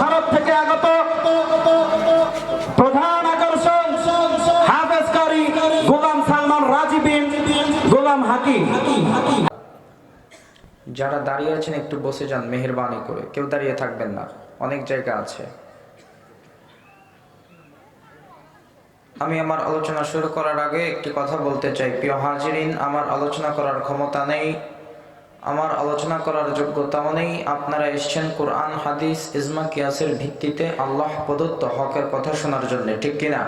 ভারত থেকে আগত প্রধান আকর্ষণ হাফেজ কারি গোলাম সালমান রাজি বিন গোলাম হাকিম। যারা দাঁড়িয়ে আছেন, একটু বসে যান, মেহেরবানি করে। কেউ দাঁড়িয়ে থাকবেন না, অনেক জায়গা আছে। আমি আমার আলোচনা শুরু করার আগে একটি কথা বলতে চাই। প্রিয় হাজিরিন, আমার আলোচনা করার ক্ষমতা নেই। আমার আলোচনা করার যোগ্যতা নেই আপনারা এসছেন কোরআন, হাদিস, ইজমা, কিয়াসের ভিত্তিতে আল্লাহ প্রদত্ত হকের কথা শোনার জন্য, ঠিক কিনা?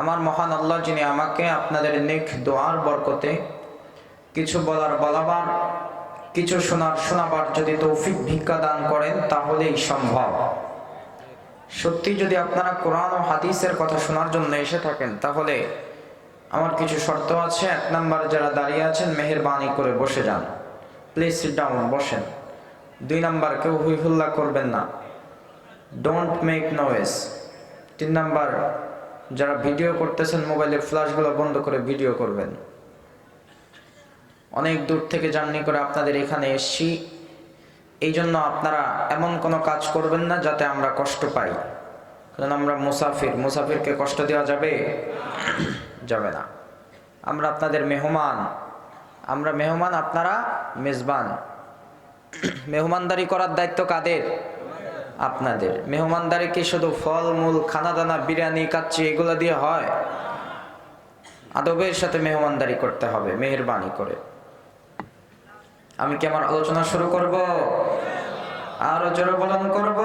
আমার মহান আল্লাহ যিনি আমাকে আপনাদের নেক দোয়ার বরকতে কিছু বলার বলাবার, কিছু শোনার শোনাবার যদি তৌফিক ভিক্ষা দান করেন, তাহলেই সম্ভব। সত্যি যদি আপনারা কোরআন ও হাদিসের কথা শোনার জন্য এসে থাকেন, তাহলে আমার কিছু শর্ত আছে। এক নাম্বার, যারা দাঁড়িয়ে আছেন, মেহেরবানি করে বসে যান। প্লিজ সিট ডাউন বসেন। দুই নাম্বার, কেউ হুই হুল্লা করবেন না। ডোন্ট মেক নয়েস তিন নাম্বার, যারা ভিডিও করতেছেন মোবাইলের ফ্ল্যাশগুলো বন্ধ করে ভিডিও করবেন। অনেক দূর থেকে জার্নি করে আপনাদের এখানে এসছি। এই জন্য আপনারা এমন কোনো কাজ করবেন না, যাতে আমরা কষ্ট পাই। কারণ আমরা মুসাফির। মুসাফিরকে কষ্ট দেওয়া যাবে? যাবে না। আমরা আপনাদের মেহমান। আমরা মেহমান আপনারা মেজবান। মেহমানদারি করার দায়িত্ব কাদের? আপনাদের। মেহমানদারি কি শুধু ফল, মূল খানা দানা বিরিয়ানি, কাচ্চি এগুলো দিয়ে হয়? আদবের সাথে মেহমানদারি করতে হবে, মেহরবানি করে। আমি কি আমার আলোচনা শুরু করব? আরও জোরে বলন, করব?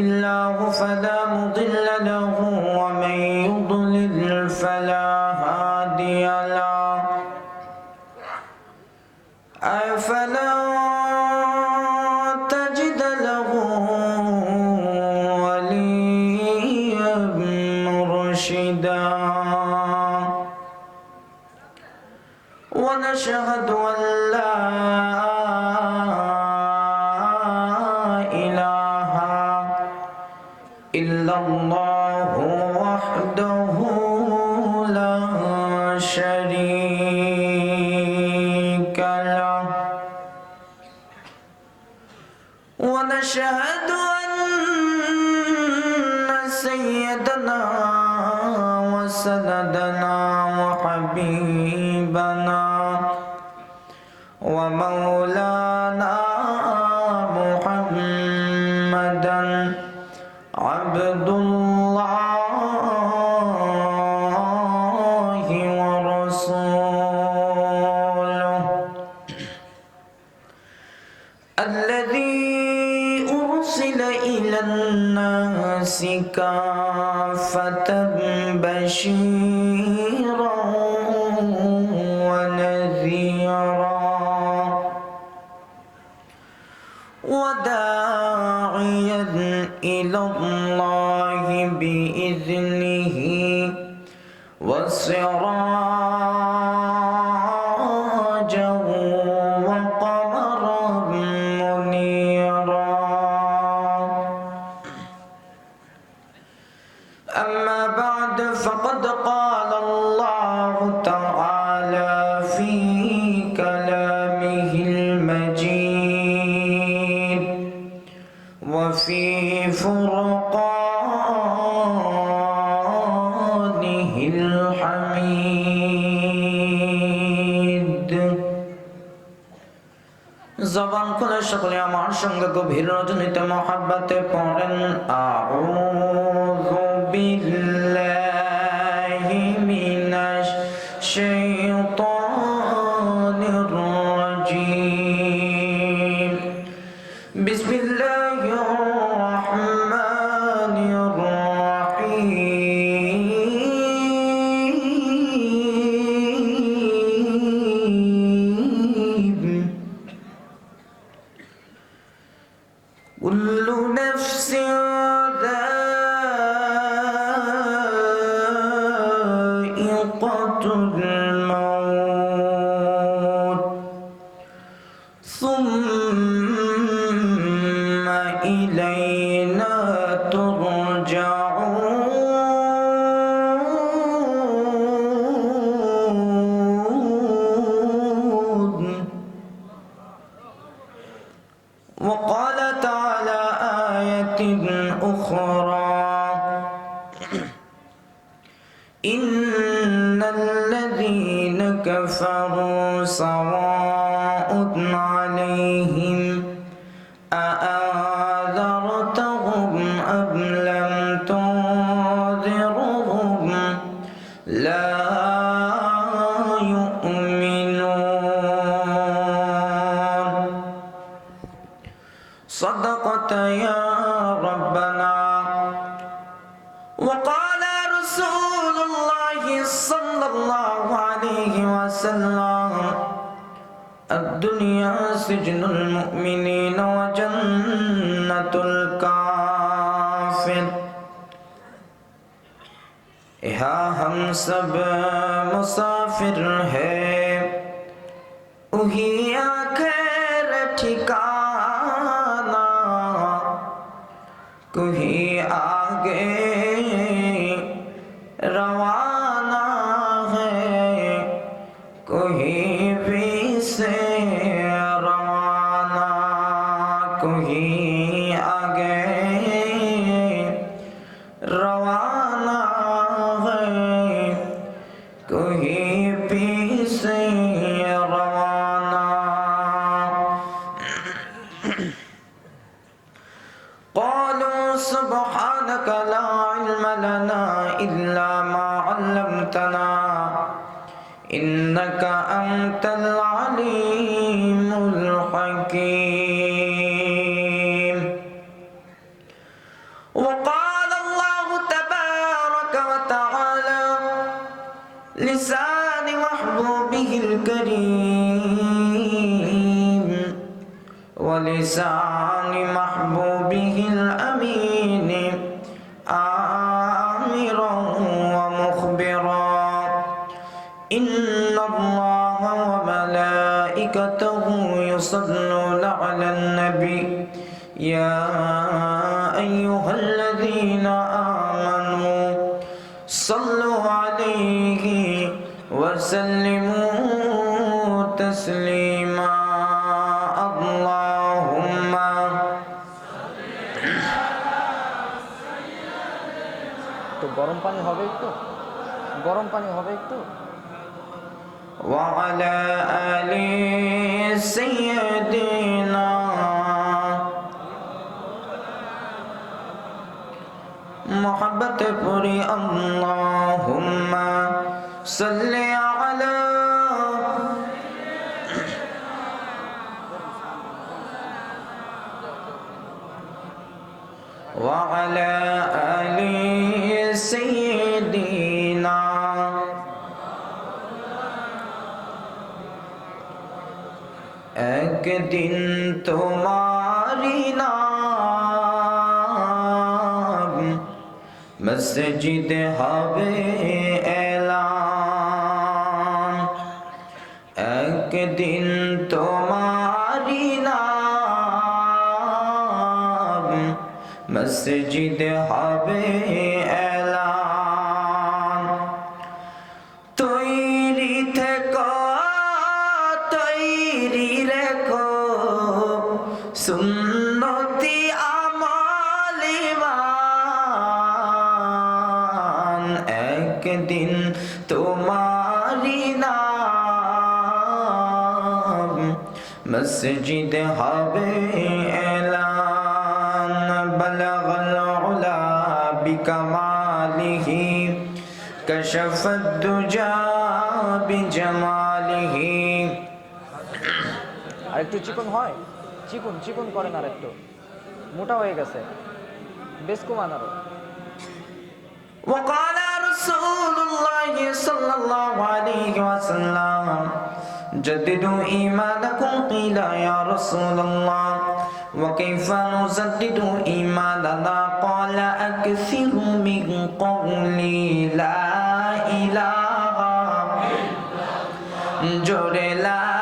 الله فلا مضل له ومن يضلل فلا هادي له. أفلا ونشهد أن سيدنا وسندنا وحبيبنا ومولانا محمدا عبد الله ورسوله الذي الناس كافة بشيرا জবান খুলে সকলে আমার সঙ্গে গভীর রজনীতে মহাব্বাতে পড়েন। আউযু يا ربنا. وقال رسول الله صلى الله عليه وسلم الدنيا سجن المؤمنين وجنة الكافر. یہاں ہم سب مسافر ہیں اہیا محبوبه الكريم ولسان محبوبه الأمين. وسلموا تسليما اللهم একটু গরম পানি হবে একটু গরম পানি হবে একটু وعلى آل سيدنا محبت پوری اللهم صل وعلى آل سيدنا একদিন তোমারি নাম মসজিদ হবে এলাম একদিন তোমারি মসজিদ হবে এলাম তৈরি থেকো তৈরি রেখো। সুন্নতি আমালিমান একদিন তোমারি নাম। মসজিদ হবে كشف الدجى بجماله আর একটু চিকন হয় চিকন চিকন করেন আর একটু মোটা হয়ে গেছে বেশ কমান আরো وقال رسول الله صلى الله عليه وسلم جددوا إيمانكم قيل يا رسول الله وكيف نجدد إيماننا قال أكثروا من قولي لا ইলাহা জোরে লা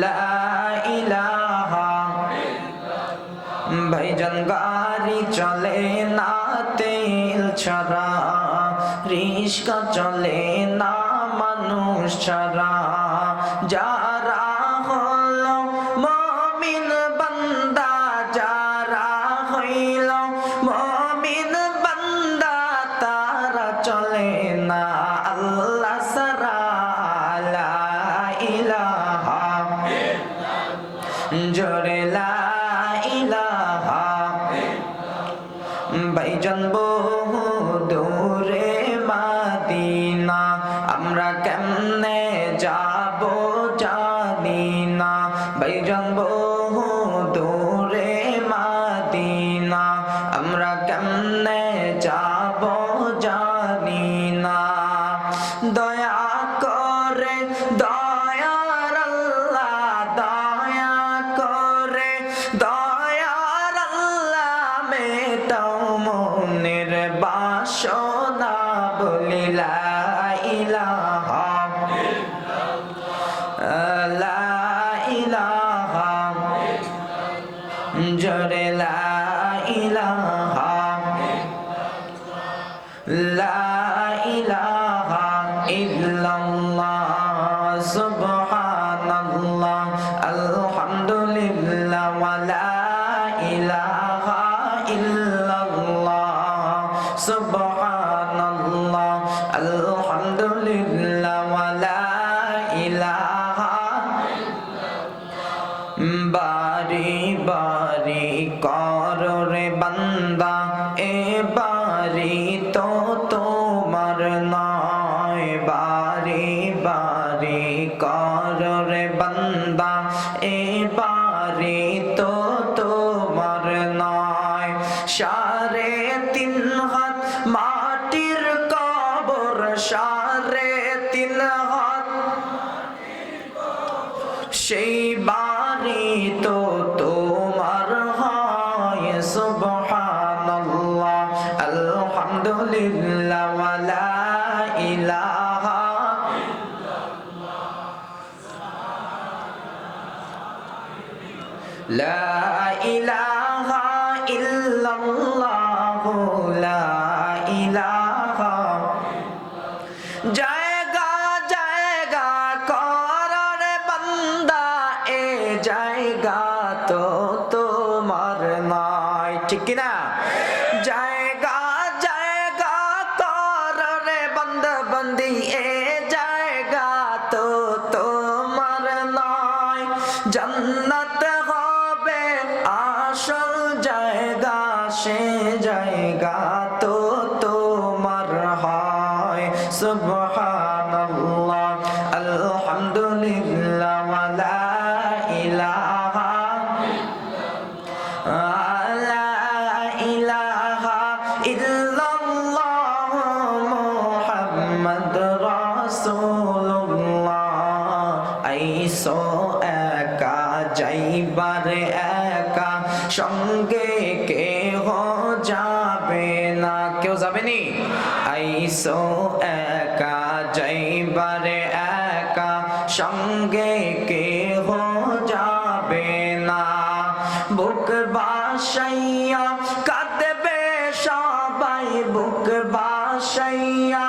লা ইলাহা ভাইজান গাড়ি চলে না তেল ছাড়া রিস্কা চলে না মানুষ ছাড়া যারা জোরে কর রে বান্দা এ বারি তো লা ইলাহা ইল্লাল্লাহ লা ইলাহা। জায়গা জায়গা করার বান্দা, এ জায়গা তো তোমার নয় ঠিক কিনা জায়গা জায়গা করার বান্দা, বন্দি, এ জায়গা তো সে জায়গা তো তোমার হয়। সুবহানাল্লাহ, আলহামদুলিল্লাহ, ওয়া লা ইলাহা লা ইলাহা ইল্লাল্লাহ মুহাম্মদ রাসূলুল্লাহ আইসো একা, যাইবার একা, সঙ্গে না যাবে নি আইসো একা যাইবার একা, সঙ্গে কেহ যাবে না। বুক বাসাইয়া কাঁদবে সবাই, বুক বাসাইয়া